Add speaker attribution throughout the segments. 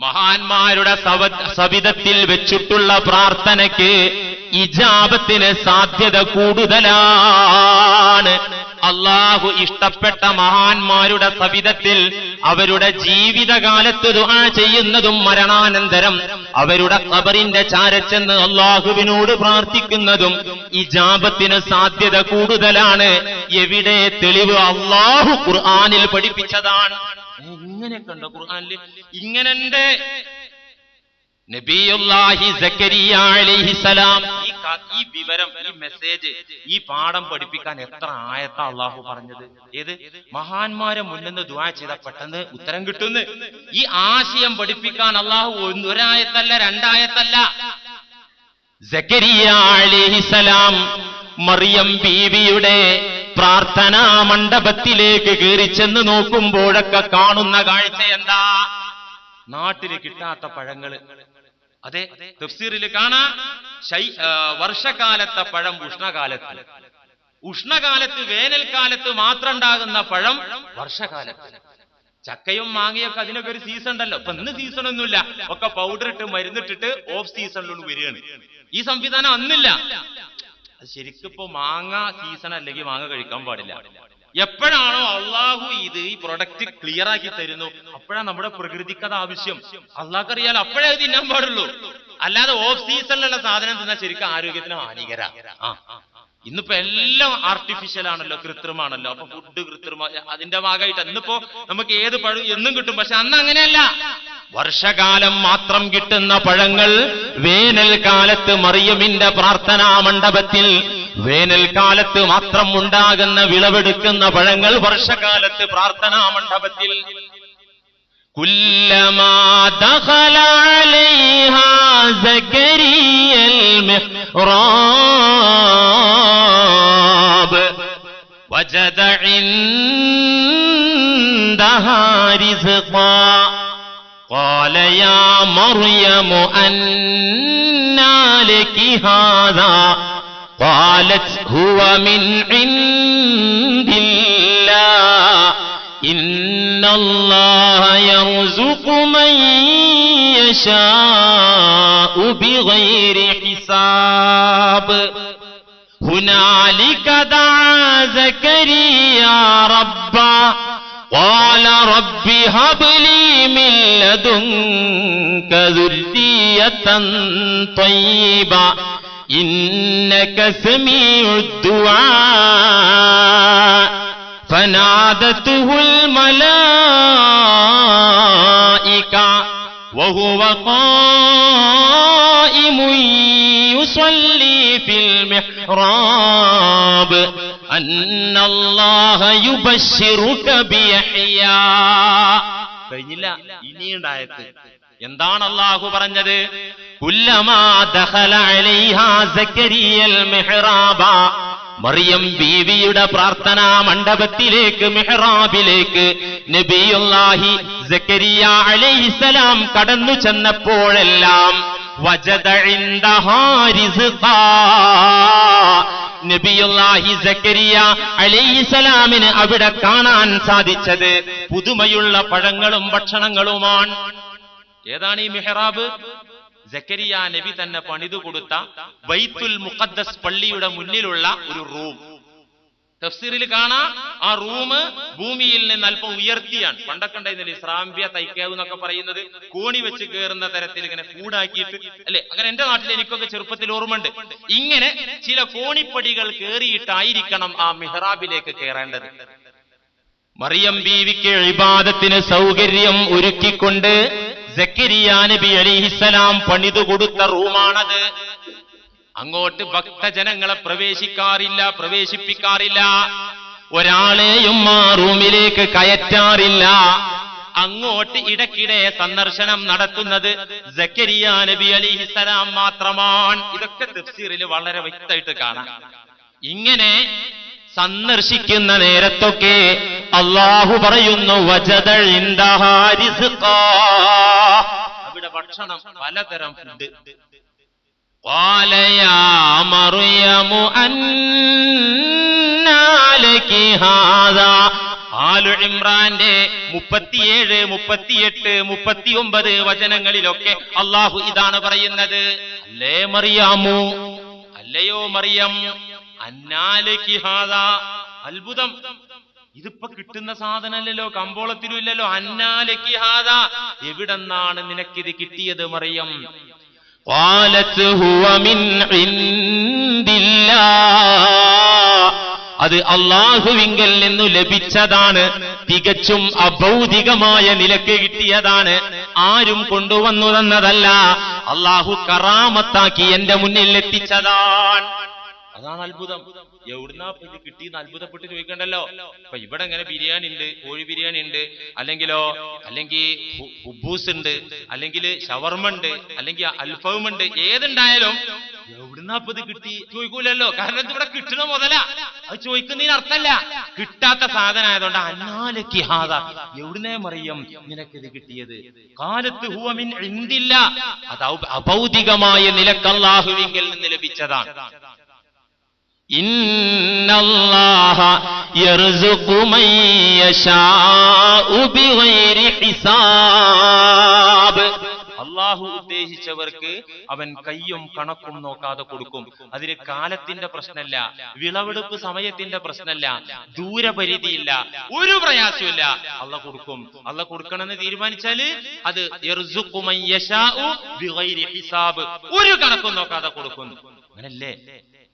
Speaker 1: മഹാന്മാരുടെ സവിധത്തിൽ വെച്ചിട്ടുള്ള പ്രാർത്ഥനയ്ക്ക് ഇജാബത്തിന് സാധ്യത കൂടുതലാണ്. അള്ളാഹു ഇഷ്ടപ്പെട്ട മഹാന്മാരുടെ സവിധത്തിൽ അവരുടെ ജീവിതകാലത്ത് ദുആ ചെയ്യുന്നതും മരണാനന്തരം അവരുടെ കബറിന്റെ ചാരച്ചെന്ന് അള്ളാഹുവിനോട് പ്രാർത്ഥിക്കുന്നതും ഇജാബത്തിന് സാധ്യത കൂടുതലാണ്. എവിടെ തെളിവ് അള്ളാഹു ഖുർആനിൽ പഠിപ്പിച്ചതാണ്. ഇങ്ങനെയൊക്കെ ഉണ്ടോ ഖുർആനിൽ ഇങ്ങനെ ഈ വിവരം ഈ മെസ്സേജ് ഈ പാഠം പഠിപ്പിക്കാൻ എത്ര ആയത്താ അള്ളാഹു പറഞ്ഞത്? ഏത്? മഹാന്മാരെ മുന്നിന്ന് ദുആ ചെയ്ത പെട്ടെന്ന് ഉത്തരം കിട്ടുന്നു. ഈ ആശയം പഠിപ്പിക്കാൻ അള്ളാഹു ഒന്നൊരായത്തല്ല രണ്ടായത്തല്ല. അലൈഹിസലാം മറിയം ബീവിയുടെ പ്രാർത്ഥനാ മണ്ഡപത്തിലേക്ക് കയറി ചെന്ന് നോക്കുമ്പോഴൊക്കെ കാണുന്ന കാഴ്ച എന്താ? നാട്ടിൽ കിട്ടാത്ത പഴങ്ങൾ. അതെ തഫ്സീറിൽ കാണാ. വർഷകാലത്തെ പഴം ഉഷ്ണകാലത്ത്. ഉഷ്ണകാലത്ത് വേനൽക്കാലത്ത് മാത്രം ഉണ്ടാകുന്ന പഴം വർഷകാലത്ത്. ചക്കയും മാങ്ങയൊക്കെ അതിനൊക്കെ ഒരു സീസൺ ഉണ്ടല്ലോ. ഇപ്പൊ ഇന്ന് സീസൺ ഒന്നുമില്ല. ഒക്കെ പൗഡർ ഇട്ട് മരുന്നിട്ടിട്ട് ഓഫ് സീസണിലൊന്ന് വരികയാണ്. ഈ സംവിധാനം അന്നില്ല. ശരിക്കും ഇപ്പൊ മാങ്ങ സീസൺ അല്ലെങ്കിൽ മാങ്ങ കഴിക്കാൻ പാടില്ല. എപ്പോഴാണോ അള്ളാഹു ഇത് ഈ പ്രൊഡക്റ്റ് ക്ലിയർ ആക്കി തരുന്നു? അപ്പോഴാണ് നമ്മുടെ പ്രകൃതിക്ക് അത് ആവശ്യം. അള്ളാഹ് അറിയാൽ അപ്പോഴേ തിന്നാൻ പാടുള്ളൂ. അല്ലാതെ ഓഫ് സീസണിലുള്ള സാധനം തിന്നാൽ ശരിക്കും ആരോഗ്യത്തിന് ഹാനികര. ആ ഇന്നിപ്പോ എല്ലാം ആർട്ടിഫിഷ്യൽ ആണല്ലോ കൃത്രിമാണല്ലോ അപ്പൊ ഫുഡ് കൃത്രിമ അതിന്റെ ഭാഗമായിട്ട് ഇന്നിപ്പോ നമുക്ക് ഏത് പഴം എന്നും കിട്ടും. പക്ഷെ അന്ന് അങ്ങനെയല്ല. വർഷകാലം മാത്രം കിട്ടുന്ന പഴങ്ങൾ വേനൽക്കാലത്ത് മറിയമിന്റെ പ്രാർത്ഥനാ മണ്ഡപത്തിൽ വേനൽക്കാലത്ത് മാത്രം ഉണ്ടാകുന്ന വിളവെടുക്കുന്ന പഴങ്ങൾ വർഷകാലത്ത് പ്രാർത്ഥനാ മണ്ഡപത്തിൽ كلما دخل عليها زكريا المحراب وجد عندها رزقا قال يا مريم أنى لك هذا؟ قالت هو من عند الله. إن الله يرزق من يشاء بغير حساب. هنالك دعا زكريا ربا. قال رب هب لي من لدنك ذرية طيبة إنك سميع الدعاء. فنادته الملائكة وهو قائم يصلي في المحراب. കഴിഞ്ഞില്ല ഇനിയുണ്ടായത് എന്താണ് അള്ളാഹു പറഞ്ഞത്? കുല്ലമാ ദഹല അലൈഹ സക്കരിയൽ മെഹ്റാബ. മറിയം ബീവിയുടെ പ്രാർത്ഥനാ മണ്ഡപത്തിലേക്ക് മെഹ്റാബിലേക്ക് നബിയുല്ലാഹി സക്കരിയ അലൈഹിസലാം കടന്നു ചെന്നപ്പോഴെല്ലാം നബിയുല്ലാഹി സക്കരിയ അലൈഹിസലാമിന് അവിടെ കാണാൻ സാധിച്ചത് പുതുമയുള്ള പഴങ്ങളും ഭക്ഷണങ്ങളുമാണ്. ഏതാണ് ഈ മെഹ്റാബ്? ജക്കരിയ നബി തന്നെ പണിതു കൊടുത്ത ബൈത്തുൽ മുഖദ്ദസ് പള്ളിയുടെ മുന്നിലുള്ള ഒരു റൂം. തഫ്സീറിൽ കാണാ ആ റൂം ഭൂമിയിൽ നിന്ന് അല്പം ഉയർത്തിയാണ്. പണ്ടൊക്കെ ഉണ്ടായിരുന്നില്ല ഇസ്രാമ്പ്യ തൈക്കാവ് എന്നൊക്കെ പറയുന്നത്? കോണി വെച്ച് കയറുന്ന തരത്തിൽ ഇങ്ങനെ കൂടാക്കിയിട്ട് അല്ലെ? അങ്ങനെ എന്റെ നാട്ടിൽ എനിക്കൊക്കെ ചെറുപ്പത്തിൽ ഓർമ്മയുണ്ട്. ഇങ്ങനെ ചില കോണിപ്പടികൾ കയറിയിട്ടായിരിക്കണം ആ മിഹ്റാബിലേക്ക് കയറേണ്ടത് മറിയം ബീവിക്ക് ഇബാദത്തിന് സൗകര്യം ഒരുക്കിക്കൊണ്ട് സക്കരിയ നബി അലിഹിസലാം പണിതു കൊടുത്ത റൂമാണത്. അങ്ങോട്ട് ഭക്തജനങ്ങളെ പ്രവേശിക്കാറില്ല പ്രവേശിപ്പിക്കാറില്ല. ഒരാളെയും ആ റൂമിലേക്ക് കയറ്റാറില്ല. അങ്ങോട്ട് ഇടയ്ക്കിടെ സന്ദർശനം നടത്തുന്നത് സക്കരിയ നബി അലിഹിസലാം മാത്രമാണ്. ഇതൊക്കെ തഫ്സീറിൽ വളരെ വ്യക്തമായിട്ട് കാണാം. ഇങ്ങനെ സന്ദർശിക്കുന്ന നേരത്തൊക്കെ അള്ളാഹു പറയുന്നു അവിടെ ഭക്ഷണം പലതരം ഫുഡ് ആലു ഇമ്രാന്റെ മുപ്പത്തിയേഴ് മുപ്പത്തിയെട്ട് മുപ്പത്തി ഒമ്പത് വചനങ്ങളിലൊക്കെ അള്ളാഹു ഇതാണ് പറയുന്നത്. അല്ലേ മറിയാമു? അല്ലയോ മറിയം? അന്നാലേക്ക് അത്ഭുതം. ഇതിപ്പോ കിട്ടുന്ന സാധനമല്ലല്ലോ കമ്പോളത്തിലും ഇല്ലല്ലോ അന്നാലേക്ക് എവിടെന്നാണ് നിനക്കിത് കിട്ടിയത് മറിയം? അത് അള്ളാഹുവിങ്കൽ നിന്നു ലഭിച്ചതാണ്. തികച്ചും അഭൗതികമായ നിലയ്ക്ക് കിട്ടിയതാണ്. ആരും കൊണ്ടുവന്നു തന്നതല്ല. അള്ളാഹു കറാമത്താക്കി എന്റെ മുന്നിൽ എത്തിച്ചതാണ്. അതാണ് അത്ഭുതം. എവിടുന്നാ ഇത് കിട്ടിയെന്ന് അത്ഭുതപ്പെട്ട് ചോദിക്കണ്ടല്ലോ. അപ്പൊ ഇവിടെ ഇങ്ങനെ ബിരിയാണി ഉണ്ട് കോഴി ബിരിയാണി ഉണ്ട് അല്ലെങ്കിലോ അല്ലെങ്കിൽ ഉബൂസ് ഉണ്ട് അല്ലെങ്കിൽ ഷവർമ ഉണ്ട് അല്ലെങ്കിൽ അൽഫവും ഉണ്ട് ഏതുണ്ടായാലും എവിടുന്നാ ഇപ്പൊ ഇത് കിട്ടി ചോദിക്കൂലല്ലോ. കാരണം ഇത് ഇവിടെ കിട്ടണ മുതല. അത് ചോദിക്കുന്നതിന് അർത്ഥമല്ല കിട്ടാത്ത സാധനം ആയതുകൊണ്ട് അന്നാലക്കി ഹാദ. എവിടുന്നേ മറിയം നിനക്ക് നിനക്കിത് കിട്ടിയത്? കാലത്ത് ഹുവമിൻ എന്തില്ല അത് അഭൗതികമായ നിലക്കല്ലാഹുവിങ്കിൽ നിന്ന് ലഭിച്ചതാണ്. അള്ളാഹു ഉദ്ദേശിച്ചവർക്ക് അവൻ കയ്യും കണക്കും നോക്കാതെ കൊടുക്കും. അതിന് കാലത്തിന്റെ പ്രശ്നമല്ല വിളവെടുപ്പ് സമയത്തിന്റെ പ്രശ്നമല്ല ദൂരപരിധിയില്ല ഒരു പ്രയാസമില്ല അള്ള കൊടുക്കും. അള്ള കൊടുക്കണമെന്ന് തീരുമാനിച്ചാൽ അത് ഒരു കണക്കും നോക്കാതെ കൊടുക്കും. അങ്ങനല്ലേ?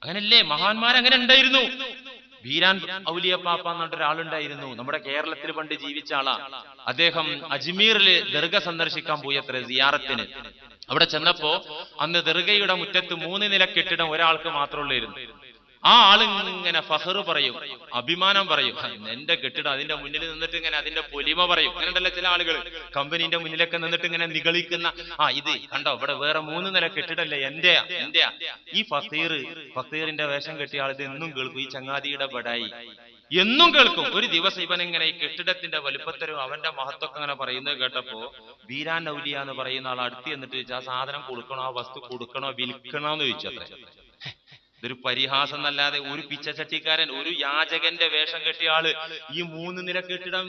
Speaker 1: അങ്ങനല്ലേ? മഹാന്മാർ അങ്ങനെ ഉണ്ടായിരുന്നു. വീരാൻ ഔലിയ പാപ്പ എന്നിട്ട് ഒരാളുണ്ടായിരുന്നു. നമ്മുടെ കേരളത്തിൽ പണ്ട് ജീവിച്ച ആളാ. അദ്ദേഹം അജ്മീറിൽ ദർഗ സന്ദർശിക്കാൻ പോയി അത്ര സിയാറത്തിന്. അവിടെ ചെന്നപ്പോ അന്ന് ദർഗയുടെ മുറ്റത്ത് മൂന്ന് നില കെട്ടിടം ഒരാൾക്ക് മാത്രമുള്ളായിരുന്നു ആ ആൾ ഇങ്ങനെ ഫഹർ പറയും അഭിമാനം പറയും. എന്റെ കെട്ടിടം അതിന്റെ മുന്നിൽ നിന്നിട്ട് ഇങ്ങനെ അതിന്റെ പൊലിമ പറയും. അങ്ങനെ ഉണ്ടല്ലോ ചില ആളുകൾ കമ്പനീന്റെ മുന്നിലൊക്കെ നിന്നിട്ട് ഇങ്ങനെ നിഗളിക്കുന്ന ആ ഇത് കണ്ടോ ഇവിടെ വേറെ മൂന്ന് നില കെട്ടിടല്ലേ എന്റെയാ എന്റെയാ. ഈ ഫസീർ ഫസീറിന്റെ വേഷം കെട്ടിയ ആൾ ഇത് എന്നും കേൾക്കും. ഈ ചങ്ങാതിയുടെ ബടായി. എന്നും കേൾക്കും. ഒരു ദിവസം ഇവൻ ഇങ്ങനെ ഈ കെട്ടിടത്തിന്റെ വലുപ്പത്തരും അവന്റെ മഹത്വമൊക്കെ അങ്ങനെ പറയുന്നത് കേട്ടപ്പോ വീരാൻ ഔലിയ എന്ന് പറയുന്ന ആൾ അടുത്ത് എന്നിട്ട് ചോദിച്ചാൽ ആ സാധനം കൊടുക്കണോ ആ വസ്തു കൊടുക്കണോ വിൽക്കണോ എന്ന് ചോദിച്ചു അത്രേ. ഇതൊരു പരിഹാസം എന്നല്ലാതെ ഒരു പിച്ചച്ചട്ടിക്കാരൻ ഒരു യാചകന്റെ വേഷം കെട്ടിയ ആൾ ഈ മൂന്ന് നില കെട്ടിടം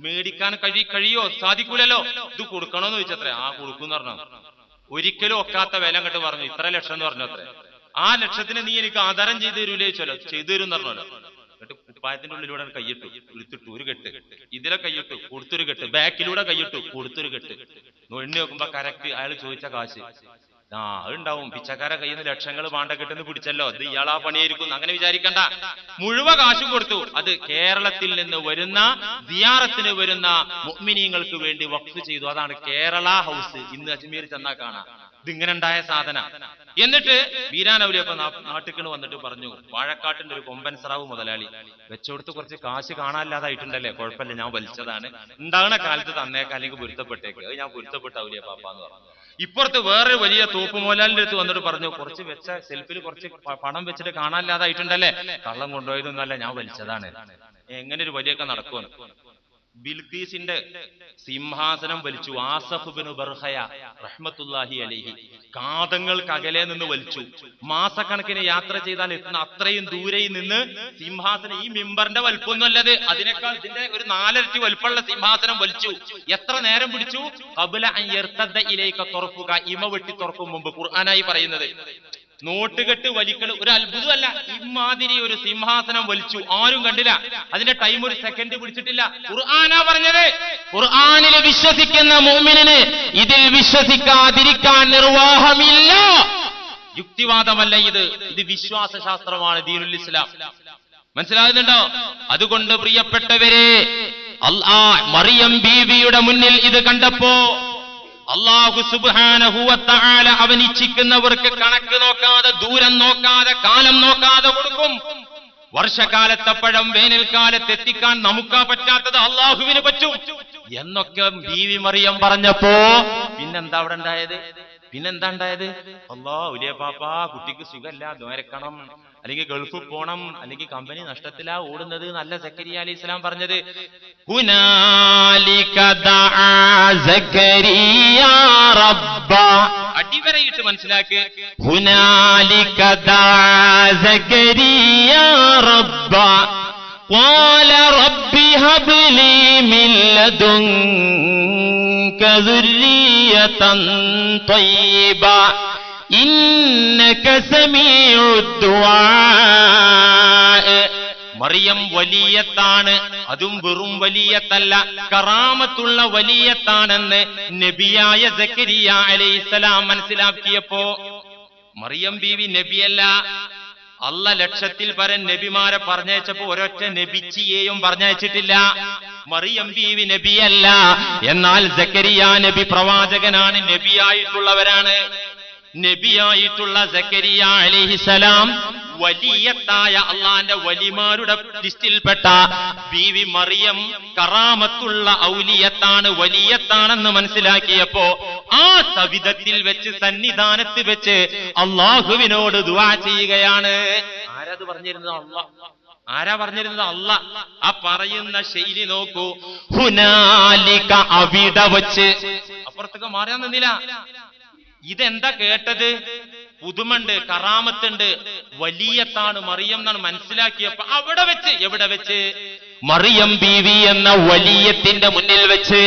Speaker 1: മേടിക്കാൻ കഴി കഴിയോ? സാധിക്കൂലല്ലോ? ഇത് കൊടുക്കണോന്ന് ചോദിച്ചത്രേ. ആ കൊടുക്കും പറഞ്ഞു. ഒരിക്കലും ഒക്കാത്ത വില അങ്ങോട്ട് പറഞ്ഞു. ഇത്ര ലക്ഷം എന്ന് പറഞ്ഞു ആ ലക്ഷത്തിന് നീ എനിക്ക് ആധാരം ചെയ്തു തരൂലേ ചോദിച്ചല്ലോ. ചെയ്തു തരും പറഞ്ഞല്ലോ. എന്നിട്ട് കുപ്പായത്തിന്റെ ഉള്ളിലൂടെ കൈയിട്ടു. എടുത്തിട്ടു ഒരു കെട്ട്. ഇതിലെ കൈയിട്ടു. കൊടുത്തൊരു കെട്ട്. ബാക്കിലൂടെ കൈയിട്ടു. കൊടുത്തൊരു കെട്ട്. എണ്ണി നോക്കുമ്പോ കറക്റ്റ് അയാൾ ചോദിച്ച കാശ്. ആ അതുണ്ടാവും. പിച്ചക്കാരെ കയ്യിൽ നിന്ന് ലക്ഷങ്ങൾ പാണ്ട കിട്ടുന്ന പിടിച്ചല്ലോ. ഇത് ഇയാളാ പണിയായിരിക്കും അങ്ങനെ വിചാരിക്കണ്ട. മുഴുവൻ കാശും കൊടുത്തു. അത് കേരളത്തിൽ നിന്ന് വരുന്ന ദിയാറത്തിന് വരുന്ന മുഗ്മിനീങ്ങൾക്ക് വേണ്ടി വഖഫ് ചെയ്തു. അതാണ് കേരള ഹൗസ്. ഇന്ന് അജ്മീർ ചെന്നാ കാണാം. ഇതിങ്ങനെ ഉണ്ടായ സാധന. എന്നിട്ട് വീരാനൗലിയപ്പ നാട്ടിക്കണ് വന്നിട്ട് പറഞ്ഞു വാഴക്കാട്ടിന്റെ ഒരു കൊമ്പൻ സ്രാവ് മുതലാളി. വെച്ചോടുത്ത് കുറച്ച് കാശ് കാണാനില്ലാതായിട്ടുണ്ടല്ലേ? കുഴപ്പമില്ല. ഞാൻ വലിച്ചതാണ് ഉണ്ടാകുന്ന കാലത്ത് തന്നേക്കാൻ അല്ലെങ്കിൽ പൊരുത്തപ്പെട്ടേക്ക്. അത് ഞാൻ പൊരുത്തപ്പെട്ട ഔലിയപ്പാപ്പ എന്ന് പറഞ്ഞു ഇപ്പുറത്ത് വേറെ വലിയ തോപ്പ് മോലാലിന്റെ അടുത്ത് വന്നിട്ട് പറഞ്ഞു കുറച്ച് വെച്ച സെൽഫിൽ കുറച്ച് പണം വെച്ചിട്ട് കാണാനില്ലാതായിട്ടുണ്ടല്ലേ? കള്ളം കൊണ്ടുപോയതൊന്നുമല്ല ഞാൻ വലിച്ചതാണ്. എങ്ങനെ ഒരു വലിയൊക്കെ നടക്കുമെന്ന് ബിൽക്കീസിന്റെ സിംഹാസനം വലിച്ചു. ആസഫ് ബിൻ ബർഹയ റഹ്മത്തുല്ലാഹി അലിഹി കാതങ്ങൾക്ക് അകലെ നിന്ന് വലിച്ചു. മാസക്കണക്കിന് യാത്ര ചെയ്താൽ എത്തുന്ന അത്രയും ദൂരെ നിന്ന് സിംഹാസനം ഈ മിമ്പറിന്റെ വലുപ്പമൊന്നുമല്ലത്. അതിനേക്കാൾ ഇതിന്റെ ഒരു നാലരട്ടി വലുപ്പമുള്ള സിംഹാസനം വലിച്ചു. എത്ര നേരം പിടിച്ചു? കബുല ഇലേക്ക് തുറക്കുക. ഇമ വെട്ടി തുറക്കും മുമ്പ് ഖുർആനായി പറയുന്നത്. നോട്ടുകെട്ട് വലിക്കൽ ഒരു അത്ഭുതമല്ല. ഇമാതിരി ഒരു സിംഹാസനം വലിച്ചു. ആരും കണ്ടില്ല. അതിന്റെ ടൈം ഒരു സെക്കൻഡ് പിടിച്ചിട്ടില്ല. ഖുർആാനാ പറഞ്ഞത് ഖുർആാനിൽ വിശ്വസിക്കുന്ന മോമിനിന് ഇതിൽ വിശ്വസിക്കാതിരിക്കാൻ നിർവാഹമില്ല. യുക്തിവാദമല്ല ഇത്. ഇത് വിശ്വാസ ശാസ്ത്രമാണ് ദീനുൽ ഇസ്ലാം. മനസ്സിലാകുന്നുണ്ടോ? അതുകൊണ്ട് പ്രിയപ്പെട്ടവരെ അല്ലാ മറിയം ബീവിയുടെ മുന്നിൽ ഇത് കണ്ടപ്പോ അള്ളാഹു സുബാനഹുവത്താല അവൻ ഇച്ഛിക്കുന്നവർക്ക് കണക്ക് നോക്കാതെ ദൂരം നോക്കാതെ കാലം നോക്കാതെ കൊടുക്കും. വർഷകാലത്തെ പഴം വേനൽക്കാലത്ത് എത്തിക്കാൻ നമുക്കാ പറ്റാത്തത് അള്ളാഹുവിന് പറ്റും. എന്നൊക്കെ ബീവി മറിയം പറഞ്ഞപ്പോ പിന്നെന്താ അവിടെ ഉണ്ടായത്? പിന്നെന്താ ഉണ്ടായത്? അല്ലാ ഉലിയ പാപ്പാ കുട്ടിക്ക് സുഖല്ല ദ്വാരക്കണം അല്ലെങ്കിൽ ഗൾഫിൽ പോണം അല്ലെങ്കിൽ കമ്പനി നഷ്ടത്തിലാ ഓടുന്നത് നല്ല സക്കരിയ അലി ഇസ്ലാം പറഞ്ഞത് ഹുനാലിക ദഅ സക്കരിയ റബ്ബ അടിവരയിട്ട് മനസ്സിലാക്ക് ഹുനാലിക ദഅ സക്കരിയ റബ്ബ قال رب هب لي من لدنك ذرية طيبة إنك سميع الدعاء മറിയം വലിയത്താണ് അതും വെറും വലിയത്തല്ല. കറാമത്തുള്ള വലിയത്താണെന്ന് നബിയായ സക്കരിയ അലൈഹിസ്സലാം മനസ്സിലാക്കിയപ്പോ മറിയം ബീവി നബിയല്ല അല്ല ലക്ഷത്തിൽ പരൻ നബിമാരെ പറഞ്ഞയച്ചപ്പോ ഒരൊറ്റ നബിച്ചിയെയും പറഞ്ഞയച്ചിട്ടില്ല. മറിയം ബീവി നബിയല്ല എന്നാൽ സക്കരിയ നബി പ്രവാചകനാണ് നബിയായിട്ടുള്ളവരാണ്. നബിയായിട്ടുള്ള സക്കരിയ അലിഹിസലാം വലിയത്തായ അള്ളാന്റെ വലിമാരുടെ ലിസ്റ്റിൽപ്പെട്ട ബീവി മറിയം കറാമത്തുള്ള ഔലിയത്താണ് വലിയത്താണെന്ന് മനസ്സിലാക്കിയപ്പോ ആ സവിധത്തിൽ വെച്ച് സന്നിധാനത്ത് വെച്ച് അള്ളാഹുവിനോട് ദുവാ ചെയ്യുകയാണ്. ആരത് പറഞ്ഞിരുന്നത്? അള്ളാഹ് ആരാ പറഞ്ഞിരുന്നത്? അല്ല ആ പറയുന്ന ശൈലി നോക്കൂ. ഹുനാലിക അവിടെ വച്ച്. അപ്പുറത്തൊക്കെ മാറിയാൻ നിന്നില്ല. ഇതെന്താ കേട്ടത്? പുതുമുണ്ട് കറാമത്തുണ്ട് വലിയ വലിയത്താണ് മറിയം എന്നാണ് മനസ്സിലാക്കിയപ്പോ അവിടെ വെച്ച് എവിടെ വെച്ച്? മറിയം ബീവി എന്ന വലിയത്തിന്റെ മുന്നിൽ വെച്ച്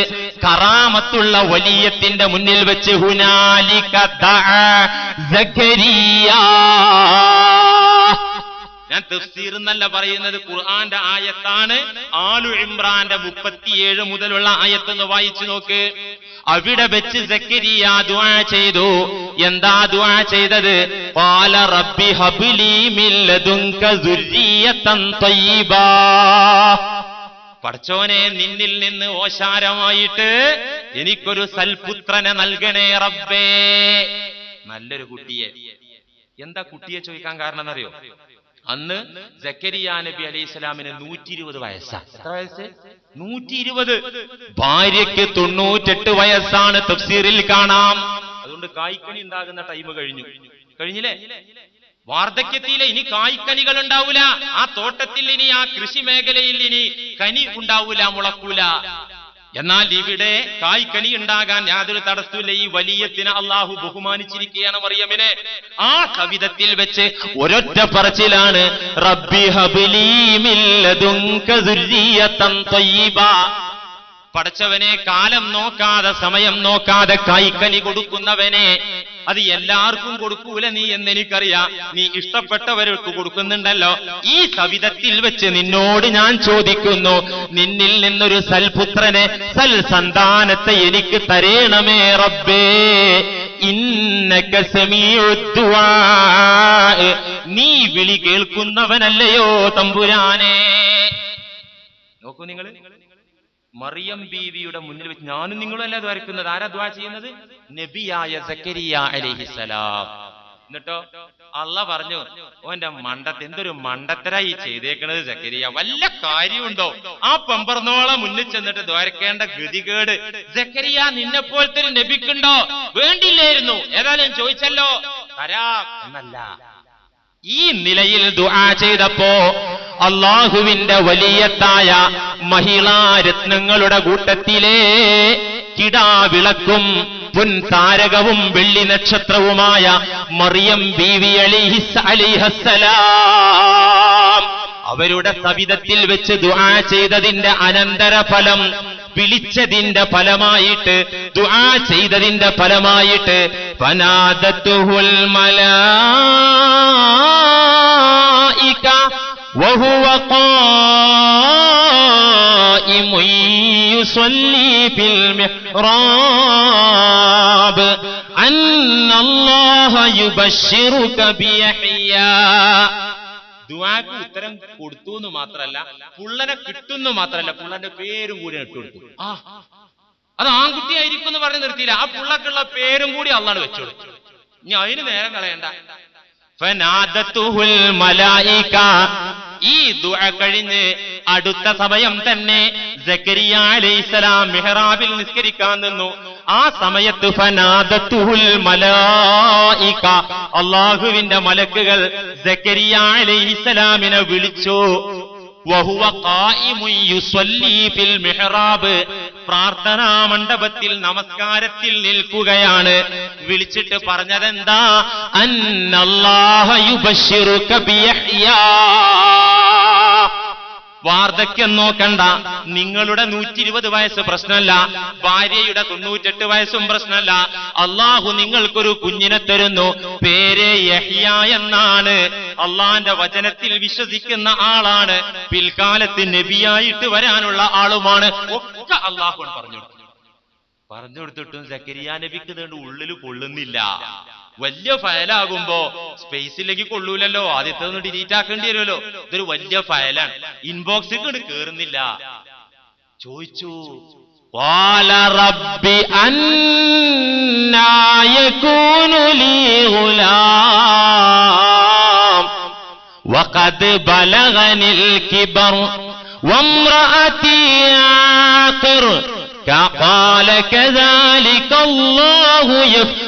Speaker 1: കറാമത്തുള്ള വലിയത്തിന്റെ മുന്നിൽ വെച്ച് ഹുനാലിക ഞാൻ തഫ്സീർ എന്നല്ല പറയുന്നത് ഖുർആന്റെ ആയത്താണ്. ആലു ഇമ്രാന്റെ മുപ്പത്തിയേഴ് മുതലുള്ള ആയത്തെന്ന് വായിച്ചു നോക്ക്. അവിടെ വെച്ച് സക്കരിയ ദുആ ചെയ്തു. എന്താ ദുആ ചെയ്തത്? പാല റബ്ബി ഹബ്ലി മിൻ പടച്ചോനെ നിന്നിൽ നിന്ന് ഓശാരമായിട്ട് എനിക്കൊരു സൽപുത്രനെ നൽകണേ റബ്ബേ. നല്ലൊരു കുട്ടിയെ. എന്താ കുട്ടിയെ ചോദിക്കാൻ കാരണം എന്നറിയോ അന്ന് ജക്കരിയ നബി അലൈഹി സ്വലാമിന് നൂറ്റി ഇരുപത് വയസ്സാ. എത്ര വയസ്സ്? നൂറ്റി ഇരുപത് ഭാര്യയ്ക്ക് തൊണ്ണൂറ്റെട്ട് വയസ്സാണ് തഫ്സീറിൽ കാണാം. അതുകൊണ്ട് കായ്ക്കണി ഉണ്ടാകുന്ന ടൈം കഴിഞ്ഞു. കഴിഞ്ഞില്ലേ? വാർദ്ധക്യത്തിലെ ഇനി കായ്ക്കനികൾ ഉണ്ടാവൂല. ആ തോട്ടത്തിൽ ഇനി ആ കൃഷി മേഖലയിൽ ഇനി കനി ഉണ്ടാവൂല മുളക്കൂല. എന്നാൽ ഇവിടെ കായ്ക്കനി ഉണ്ടാകാൻ യാതൊരു തടസ്സമില്ല ഈ വലിയത്തിന് അള്ളാഹു ബഹുമാനിച്ചിരിക്കുകയാണ് മറിയമിനെ ആ കവിതത്തിൽ വെച്ച് ഒരൊറ്റ പറച്ചിലാണ്. റബ്ബി ഹബ്ലീ പടച്ചവനെ കാലം നോക്കാതെ സമയം നോക്കാതെ കൈക്കനി കൊടുക്കുന്നവനെ അത് എല്ലാവർക്കും കൊടുക്കൂല നീ എന്നെനിക്കറിയാം. നീ ഇഷ്ടപ്പെട്ടവർക്ക് കൊടുക്കുന്നുണ്ടല്ലോ. ഈ സവിധത്തിൽ വെച്ച് നിന്നോട് ഞാൻ ചോദിക്കുന്നു നിന്നിൽ നിന്നൊരു സൽപുത്രനെ സൽ സന്താനത്തെ എനിക്ക് തരേണമേ റബ്ബേ. ഇന്നക നീ വിളി കേൾക്കുന്നവനല്ലയോ തമ്പുരാനെ. നോക്കൂ നിങ്ങൾ മറിയം ബീവിയുടെ മുന്നിൽ വെച്ച് ഞാനും നിങ്ങളും അല്ല ദ്വാരിക്കുന്നത്. ആരാ ദ്വാ ചെയ്യുന്നത്? നബിയായ സക്കരിയ അലഹിസലാം എന്നിട്ടോ? അള്ള പറഞ്ഞു ഓന്റെ മണ്ടത്ത് എന്തൊരു മണ്ടത്തരായി ചെയ്തേക്കണത് സക്കരിയ. വല്ല കാര്യമുണ്ടോ? ആ പമ്പർന്നോളം മുന്നിൽ ചെന്നിട്ട് ദ്വാരക്കേണ്ട ഗതികേട്. സക്കരിയ നിന്നെ പോലത്തെ ഒരു വേണ്ടില്ലായിരുന്നു. ഏതായാലും ചോദിച്ചല്ലോ. തരാ. എന്നല്ല. ഈ നിലയിൽ ദുആ ചെയ്തപ്പോ അള്ളാഹുവിന്റെ വലിയത്തായ മഹിളാരത്നങ്ങളുടെ കൂട്ടത്തിലെ കിടാവിളക്കും പുൻ താരകവും വെള്ളി നക്ഷത്രവുമായ മറിയം ബീവി അലിഹിസ് അലിഹസലാം അവരുടെ സവിധത്തിൽ വെച്ച് ദുആ ചെയ്തതിന്റെ അനന്തരഫലം വിളിച്ചതിന്റെ ഫലമായിട്ട് ദുആ ചെയ്തതിന്റെ ഫലമായിട്ട് പനാദത്തുഹുൽ മലായിക വഹുവ ഖായിമുൻ യുസല്ലി ഫിൽ മിഹ്റാബ്. അന്നല്ലാഹ യുബശ്ശിറുക ബിയഹ്യാ. ദുവാക്ക് ഉത്തരം കൊടുത്തു എന്ന് മാത്രല്ല പുള്ളനെ കിട്ടുന്നു മാത്രല്ല പുള്ളന്റെ പേരും കൂടി ഇട്ടുകൊടുത്തു ആ അത് ആൺകുട്ടി ആയിരിക്കും എന്ന് പറഞ്ഞ് നിർത്തിയില്ല. ആ പുള്ളക്കുള്ള പേരും കൂടി അള്ളാണ് വെച്ചോളൂ ഇനി അതിന് നേരം കളയണ്ട. ഈ ദുആ കഴിഞ്ഞ് അടുത്ത സമയം തന്നെ സക്കരിയ അലൈഹിസ്സലാം മെഹ്റാബിൽ നിസ്കരിക്കാൻ നിന്നു. ആ സമയത്ത് ഫനാദത്തുഹുൽ മലായിക അള്ളാഹുവിന്റെ മലക്കുകൾ സക്കരിയ അലൈഹിസ്സലാമിനെ വിളിച്ചു. വഹുവ ഖായിമുൻ യുസല്ലി ഫിൽ മിഹ്റാബ് പ്രാർത്ഥനാ മണ്ഡപത്തിൽ നമസ്കാരത്തിൽ നിൽക്കുകയാണ്. വിളിച്ചിട്ട് പറഞ്ഞതെന്താ? അന്നല്ലാഹ യുബശ്ശിറുക ബിയഹ്യാ. വാർദ്ധക്യം നോക്കണ്ട. നിങ്ങളുടെ നൂറ്റി ഇരുപത് വയസ്സ് പ്രശ്നമല്ല. ഭാര്യയുടെ തൊണ്ണൂറ്റെട്ട് വയസ്സും പ്രശ്നമല്ല. അള്ളാഹു നിങ്ങൾക്കൊരു കുഞ്ഞിനെ തരുന്നു. പേര് യഹ്യ എന്നാണ്. അള്ളാന്റെ വചനത്തിൽ വിശ്വസിക്കുന്ന ആളാണ്. പിൽക്കാലത്ത് നബിയായിട്ട് വരാനുള്ള ആളുമാണ്. ഒക്കെ അള്ളാഹു പറഞ്ഞു. പറഞ്ഞു കൊടുത്തിട്ടും സക്കരിയ നബിക്ക് ഉള്ളിൽ കൊള്ളുന്നില്ല. വലിയ ഫയലാകുമ്പോ സ്പേസിലേക്ക് കൊള്ളൂലല്ലോ ആദ്യത്തെ ഒന്ന് ഡിലീറ്റ് ആക്കേണ്ടി വരുമല്ലോ ഇതൊരു വലിയ ഫയലാണ് ഇൻബോക്സിൽ കൊണ്ട് കേറുന്നില്ല ചോദിച്ചു قال رب أنا يكون لي غلام وقد بلغني الكبر وامرأتي عاقر قال كذلك الله يفعل ما يشاء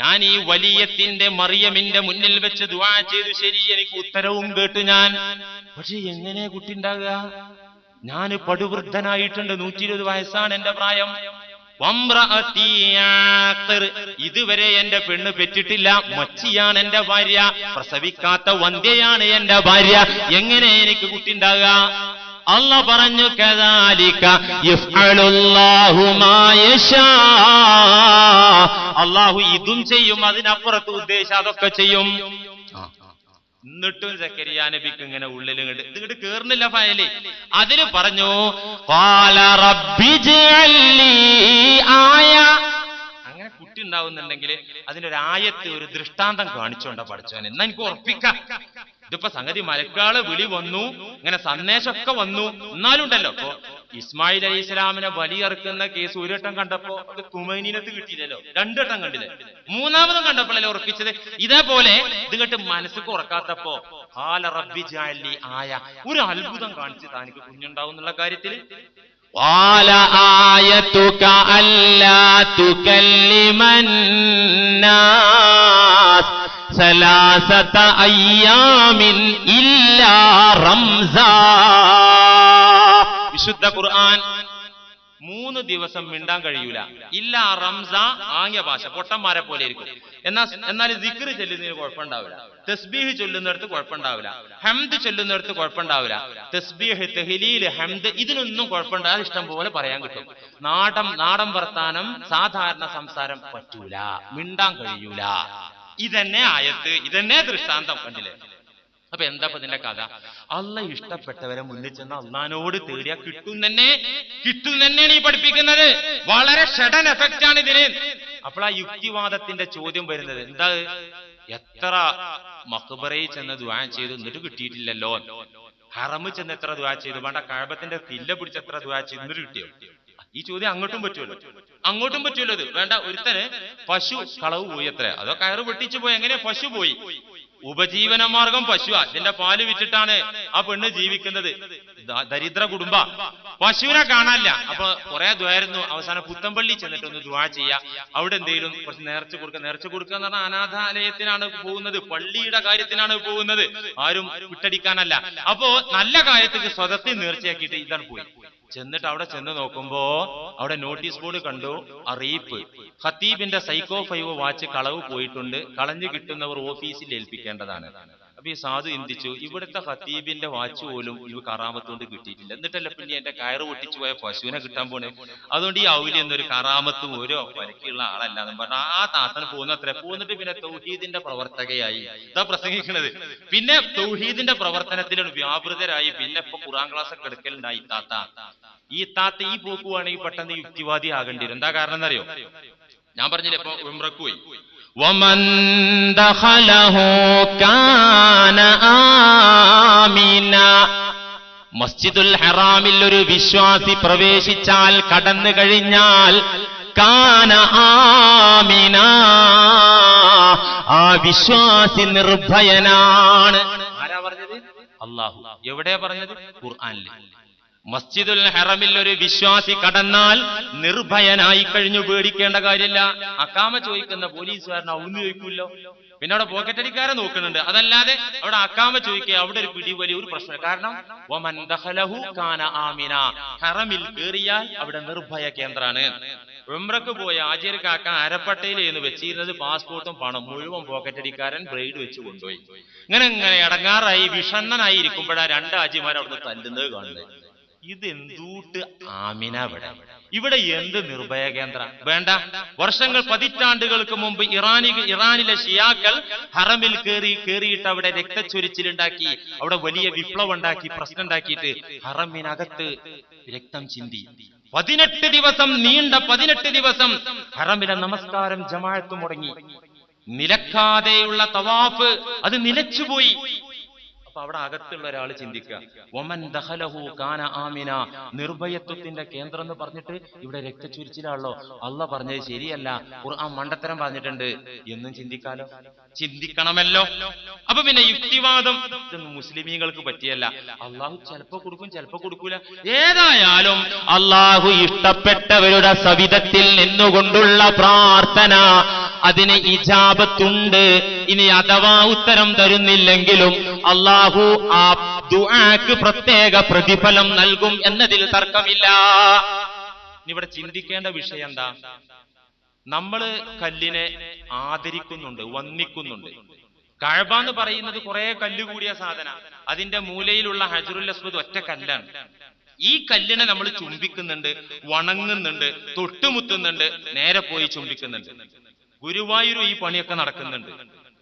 Speaker 1: ഞാൻ ഈ വലിയത്തിന്റെ മറിയമിന്റെ മുന്നിൽ വെച്ച് ദുവാ ചെയ്തു ശരി എനിക്ക് ഉത്തരവും കേട്ടു ഞാൻ. പക്ഷെ എങ്ങനെ കുട്ടി ഉണ്ടാകുക ഞാൻ പടുവൃദ്ധനായിട്ടുണ്ട് നൂറ്റി ഇരുപത് വയസ്സാണ് എന്റെ പ്രായം. ഇതുവരെ എന്റെ പെണ്ണ് പെറ്റിട്ടില്ല മച്ചിയാണ് എന്റെ ഭാര്യ പ്രസവിക്കാത്ത വന്ധ്യയാണ് എന്റെ ഭാര്യ. എങ്ങനെ എനിക്ക് കുട്ടി ഉണ്ടാകുക അല്ല പറഞ്ഞു അള്ളാഹു ഇതും ചെയ്യും അതിനപ്പുറത്ത് ഉദ്ദേശം അതൊക്കെ ചെയ്യും. എന്നിട്ടും സക്കരിയ നബിക്ക് ഇങ്ങനെ ഉള്ളിൽ ഇങ്ങോട്ട് ഇങ്ങോട്ട് കേറുന്നില്ല ഫയൽ. അതിന് പറഞ്ഞു "ഖാല റബ്ബി ജ്അൽ ലീ ആയ. അങ്ങനെ കുട്ടി ഉണ്ടാവുന്നുണ്ടെങ്കിൽ അതിനൊരു ആയത്ത് ഒരു ദൃഷ്ടാന്തം കാണിച്ചോണ്ട പഠിച്ചവൻ എന്നാ എനിക്ക് ഉറപ്പിക്കാം. ഇതിപ്പോ സംഗതി മലക്കാള് വിളി വന്നു ഇങ്ങനെ സന്ദേശമൊക്കെ വന്നു എന്നാലും ഉണ്ടല്ലോ ഇപ്പൊ ഇസ്മായിൽ അലി ഇസ്ലാമിനെ ബലിയറുക്കുന്ന കേസ് ഒരു വട്ടം കണ്ടപ്പോ അത് കുമൈനീനത്ത് കിട്ടിയില്ലല്ലോ രണ്ടുവട്ടം കണ്ടില്ലേ മൂന്നാമതും കണ്ടപ്പോഴല്ലേ ഉറപ്പിച്ചത് ഇതേപോലെ ഇതിങ്ങട്ട് മനസ്സ് ഉറക്കാത്തപ്പോ ആല റബ്ബി ജാലി ആയ ഒരു അത്ഭുതം കാണിച്ച് താനിക്ക് കുഞ്ഞുണ്ടാവും എന്നുള്ള കാര്യത്തിൽ قال آيتك ألا تكلم الناس സലാസത അയ്യാമിൽ ഇല്ല റംസ. വിശുദ്ധ ഖുർആൻ മൂന്ന് ദിവസം മിണ്ടാൻ കഴിയൂല. ഇല്ല റംസ ആംഗ്യ ഭാഷ പൊട്ടന്മാരെ പോലെ ഇരിക്കും. എന്നാൽ എന്നാൽ ദിക്ർ ചൊല്ലുന്നതിന് കുഴപ്പമുണ്ടാവില്ല. തസ്ബീഹ് ചൊല്ലുന്നിടത്ത് കുഴപ്പമുണ്ടാവില്ല. ഹംദ് ചൊല്ലുന്നിടത്ത് കുഴപ്പമുണ്ടാവില്ല. തസ്ബീഹ് തെഹലീൽ ഹംദ് ഇതിനൊന്നും കുഴപ്പമുണ്ടാകാതെ ഇഷ്ടം പോലെ പറയാൻ കിട്ടും. നാടം നാടൻ വർത്താനം സാധാരണ സംസാരം പറ്റൂല. മിണ്ടാൻ കഴിയൂല. ഇതന്നെ ആയത്ത് ഇതന്നെ ദൃഷ്ടാന്തം കണ്ടില്ലേ? അപ്പൊ എന്താ ഇതിന്റെ കഥ? അല്ല ഇഷ്ടപ്പെട്ടവരെ മുന്നിൽ ചെന്ന് അള്ളഹാനോട് തേടിയാ കിട്ടും തന്നെ കിട്ടും തന്നെയാണ് ഈ പഠിപ്പിക്കുന്നത്. വളരെ ഷഡൻ എഫക്റ്റ് ആണ് ഇതിന്. അപ്പോൾ ആ യുക്തിവാദത്തിന്റെ ചോദ്യം വരുന്നത്. എന്താ? എത്ര മക്ബറയിൽ ചെന്ന് ദ്വാ ചെയ്തു എന്നിട്ട് കിട്ടിയിട്ടില്ലല്ലോ. ഹറമ് ചെന്ന് എത്ര ദ്വാ ചെയ്തു? വേണ്ട കഴബത്തിന്റെ തില്ല പിടിച്ച് എത്ര ദ്വാ ചെയ്തു എന്നിട്ട് കിട്ടിയോ? ഈ ചോദ്യം അങ്ങോട്ടും പറ്റുമല്ലോ. അങ്ങോട്ടും പറ്റുമല്ലോ ഇത്. വേണ്ട ഒരുത്തന് പശു കളവ് പോയി അത്ര. അതോ കയറ് വെട്ടിച്ചു പോയി. എങ്ങനെ പശു പോയി? ഉപജീവന മാർഗം പശു അതിന്റെ പാൽ വിറ്റിട്ടാണ് ആ പെണ്ണ് ജീവിക്കുന്നത്. ദരിദ്ര കുടുംബ. പശുവിനെ കാണാനില്ല. അപ്പൊ കുറെ ദ്വായിരുന്നു അവസാനം പുത്തമ്പള്ളി ചെന്നിട്ട് ഒന്ന് ദ്വാ ചെയ്യാ. അവിടെ എന്തെങ്കിലും കുറച്ച് നേർച്ച കൊടുക്കുക നേർച്ച കൊടുക്കുക എന്ന് പറഞ്ഞാൽ അനാഥാലയത്തിനാണ് പോകുന്നത്. പള്ളിയുടെ കാര്യത്തിനാണ് പോകുന്നത്. ആരും വിട്ടടിക്കാനല്ല. അപ്പോ നല്ല കാര്യത്തിന് സ്വതത്തിൽ നേർച്ചയാക്കിയിട്ട് ഇതാണ് പോയി. ചെന്നിട്ട് അവിടെ ചെന്ന് നോക്കുമ്പോ അവിടെ നോട്ടീസ് ബോർഡ് കണ്ടു അറിയിപ്പ്. ഖത്തീബിന്റെ സൈക്കോ ഫൈവ് വാച്ച് കളവ് പോയിട്ടുണ്ട് കളഞ്ഞു കിട്ടുന്നവർ ഓഫീസിൽ ഏൽപ്പിക്കേണ്ടതാണ്. അപ്പൊ ഈ സാധു ചിന്തിച്ചു ഇവിടുത്തെ ഖത്തീബിന്റെ വാച്ച് പോലും ഇവ കറാമത്തുകൊണ്ട് കിട്ടിയിട്ടില്ല എന്നിട്ടല്ല പിന്നെ എന്റെ കയറ് പൊട്ടിച്ചു പോയ പശുവിനെ കിട്ടാൻ പോണേ അതുകൊണ്ട് ഈ ഔലി എന്നൊരു കറാമത്തും ഒരു വരക്കുള്ള ആളല്ല എന്ന് പറഞ്ഞ ആ താത്തന് പോകുന്നത്ര പോന്നിട്ട് പിന്നെ തൗഹീദിന്റെ പ്രവർത്തകയായി ഇതാ പ്രസംഗിക്കുന്നത് പിന്നെ തൗഹീദിന്റെ പ്രവർത്തനത്തിലാണ് വ്യാപൃതരായി പിന്നെ ഇപ്പൊ ഖുറാൻ ക്ലാസ് ഒക്കെ എടുക്കലുണ്ടായി ഈ താത്ത ഈ താത്ത ഈ പോക്കുവാണെങ്കിൽ പെട്ടെന്ന് യുക്തിവാദി ആകേണ്ടി വരും എന്താ കാരണം എന്നറിയോ ഞാൻ പറഞ്ഞില്ലേ ഇപ്പൊ ഉംറക്ക് പോയി ومن دخله كان മസ്ജിദുൽ ഹറാമിൽ ഒരു വിശ്വാസി പ്രവേശിച്ചാൽ കടന്നു കഴിഞ്ഞാൽ കാന ആമിന. ആ വിശ്വാസി നിർഭയനാണ്. ആരാ അള്ളാഹു എവിടെ പറഞ്ഞത്? ഖുർആനിൽ മസ്ജിദുൽ ഹറമിൽ ഒരു വിശ്വാസി കടന്നാൽ നിർഭയനായി കഴിഞ്ഞു പേടിക്കേണ്ട കാര്യമില്ല. അക്കാമ ചോദിക്കുന്ന പോലീസുകാരൻ അവന്ന് ചോദിക്കൂല്ലോ? പിന്നെ അവിടെ പോക്കറ്റടിക്കാരെ നോക്കുന്നുണ്ട്. അതല്ലാതെ അവിടെ അക്കാമ ചോദിക്കുക അവിടെ ഒരു പിടിവലി ഒരു പ്രശ്നം. കാരണം കാന ആമിന. ഹറമിൽ കയറിയാൽ അവിടെ നിർഭയ കേന്ദ്രാണ്. ഉംറക്ക് പോയ ആചാര്യ കാക്ക അരപ്പട്ടയിൽ എന്ന് വെച്ചിരുന്നത് പാസ്പോർട്ടും പണം മുഴുവൻ പോക്കറ്റടിക്കാരൻ ബ്രൈഡ് വെച്ച് കൊണ്ടുപോയി. ഇങ്ങനെ ഇങ്ങനെ ഇടങ്ങാറായി വിഷണ്ണനായി ഇരിക്കുമ്പോഴാണ് രണ്ട് ആജിമാർ അവിടുന്ന് തല്ലുന്നത് കാണുന്നത്. ഇത് എന്തൂട്ട് ആമിന ഇവിടെ ഇവിടെ എന്ത് നിർഭയ കേന്ദ്ര? വേണ്ട. വർഷങ്ങൾ പതിറ്റാണ്ടുകൾക്ക് മുമ്പ് ഇറാനി ഇറാനിലെ ഷിയാക്കൾ ഹറമിൽ കയറി കയറിയിട്ട് അവിടെ രക്തച്ചൊരിച്ചിലുണ്ടാക്കി അവിടെ വലിയ വിപ്ലവം ഉണ്ടാക്കി പ്രശ്നം ഉണ്ടാക്കിയിട്ട് ഹറമിനകത്ത് രക്തം ചിന്തി. പതിനെട്ട് ദിവസം നീണ്ട പതിനെട്ട് ദിവസം ഹറമിലെ നമസ്കാരം ജമാഅത്ത് മുടങ്ങി. നിലക്കാതെയുള്ള തവാഫ് അത് നിലച്ചുപോയി. അപ്പൊ അവിടെ അകത്തുള്ള ഒരാൾ ചിന്തിക്കുക. ദഹലഹു കാന ആമിന. നിർഭയത്വത്തിന്റെ കേന്ദ്രം എന്ന് പറഞ്ഞിട്ട് ഇവിടെ രക്തച്ചുരിച്ചിലാണല്ലോ. അള്ള പറഞ്ഞത് ശരിയല്ല. ഖുർആൻ മണ്ടത്തരം പറഞ്ഞിട്ടുണ്ട്. എന്നും ചിന്തിക്കാലോ? ചിന്തിക്കണമല്ലോ. അപ്പൊ പിന്നെ യുക്തിവാദം ഇതൊന്നും മുസ്ലിമീങ്ങൾക്ക് പറ്റിയല്ല. അള്ളാഹു ചിലപ്പോ കൊടുക്കും ചിലപ്പോ കൊടുക്കൂല. ഏതായാലും അള്ളാഹു ഇഷ്ടപ്പെട്ടവരുടെ സവിധത്തിൽ നിന്നുകൊണ്ടുള്ള പ്രാർത്ഥന അതിന് ഇജാബത്തുണ്ട്. ഇനി അഥവാ ഉത്തരം തരുന്നില്ലെങ്കിലും അള്ളാഹു ആ ദുആക്ക് പ്രത്യേക പ്രതിഫലം നൽകും എന്നതിൽ തർക്കമില്ല. ഇവിടെ ചിന്തിക്കേണ്ട വിഷയം എന്താ? നമ്മൾ കല്ലിനെ ആദരിക്കുന്നുണ്ട് വന്ദിക്കുന്നുണ്ട്. കഴബ എന്ന് പറയുന്നത് കുറെ കല്ല് കൂടിയ സാധന. അതിന്റെ മൂലയിലുള്ള ഹജറുൽ അസ്വദ് ഒറ്റ കല്ലാണ്. ഈ കല്ലിനെ നമ്മൾ ചുംബിക്കുന്നുണ്ട് വണങ്ങുന്നുണ്ട് തൊട്ടുമുത്തുന്നുണ്ട് നേരെ പോയി ചുംബിക്കുന്നുണ്ട്. ഗുരുവായൂരും ഈ പണിയൊക്കെ നടക്കുന്നുണ്ട്.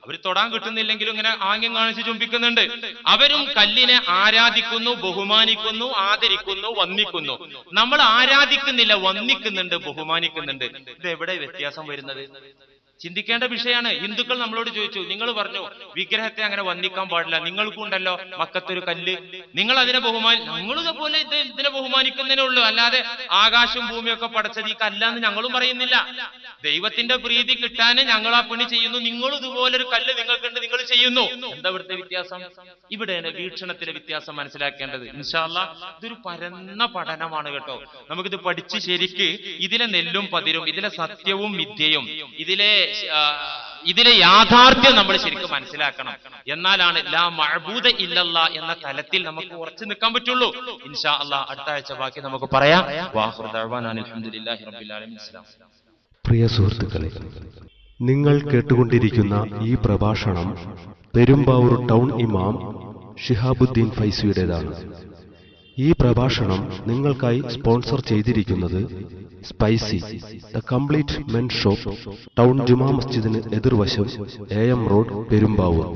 Speaker 1: അവർ തൊടാൻ കിട്ടുന്നില്ലെങ്കിലും ഇങ്ങനെ ആംഗ്യം കാണിച്ച് ചുംബിക്കുന്നുണ്ട്. അവരും കല്ലിനെ ആരാധിക്കുന്നു ബഹുമാനിക്കുന്നു ആദരിക്കുന്നു വന്ദിക്കുന്നു. നമ്മൾ ആരാധിക്കുന്നില്ല വന്ദിക്കുന്നുണ്ട് ബഹുമാനിക്കുന്നുണ്ട്. ഇത് എവിടെ വ്യത്യാസം വരുന്നത്? ചിന്തിക്കേണ്ട വിഷയമാണ്. ഹിന്ദുക്കൾ നമ്മളോട് ചോദിച്ചു നിങ്ങൾ പറഞ്ഞു വിഗ്രഹത്തെ അങ്ങനെ വന്ദിക്കാൻ പാടില്ല. നിങ്ങൾക്കും ഉണ്ടല്ലോ മക്കത്തൊരു കല്ല്. നിങ്ങൾ അതിനെ ബഹുമാനി ഞങ്ങൾ ഇതുപോലെ ഇത് ഇതിനെ ബഹുമാനിക്കുന്നതിനേ ഉള്ളൂ. അല്ലാതെ ആകാശം ഭൂമിയൊക്കെ പടച്ചത് ഈ കല്ലാന്ന് ഞങ്ങളും പറയുന്നില്ല. ദൈവത്തിന്റെ പ്രീതി കിട്ടാൻ ഞങ്ങൾ ആ പണി ചെയ്യുന്നു. നിങ്ങൾ ഇതുപോലെ ഒരു കല്ല് നിങ്ങൾക്കുണ്ട്. നിങ്ങൾ ചെയ്യുന്നു. എന്താ ഇവിടുത്തെ വ്യത്യാസം? ഇവിടെ വീക്ഷണത്തിന്റെ വ്യത്യാസം മനസ്സിലാക്കേണ്ടത്. ഇൻഷാല്ല ഇതൊരു പരന്ന പഠനമാണ് കേട്ടോ. നമുക്കിത് പഠിച്ച് ശരിക്ക് ഇതിലെ നെല്ലും പതിരും ഇതിലെ സത്യവും മിഥ്യയും ഇതിലെ ഇതിലെ യാഥാർത്ഥ്യം നമ്മൾ ശരിക്കും മനസ്സിലാക്കണം. എന്നാലാണ് ലാ മഅബൂദ ഇല്ലല്ല എന്ന തലത്തിൽ നമുക്ക് ഉറച്ചു നിൽക്കാൻ പറ്റുള്ളൂ. ഇൻഷാ അള്ളാ അടുത്ത ആഴ്ച ബാക്കി നമുക്ക് പറയാം.
Speaker 2: പ്രിയ സുഹൃത്തുക്കളെ നിങ്ങൾ കേട്ടുകൊണ്ടിരിക്കുന്ന ഈ പ്രഭാഷണം പെരുമ്പാവൂർ ടൗൺ ഇമാം ഷിഹാബുദ്ദീൻ ഫൈസിയുടേതാണ്. ഈ പ്രഭാഷണം നിങ്ങൾക്കായി സ്പോൺസർ ചെയ്തിരിക്കുന്നത് spicy the complete men shop town ജുമാ മസ്ജിദിന് എതിർവശം എ എം റോഡ് പെരുമ്പാവൂർ.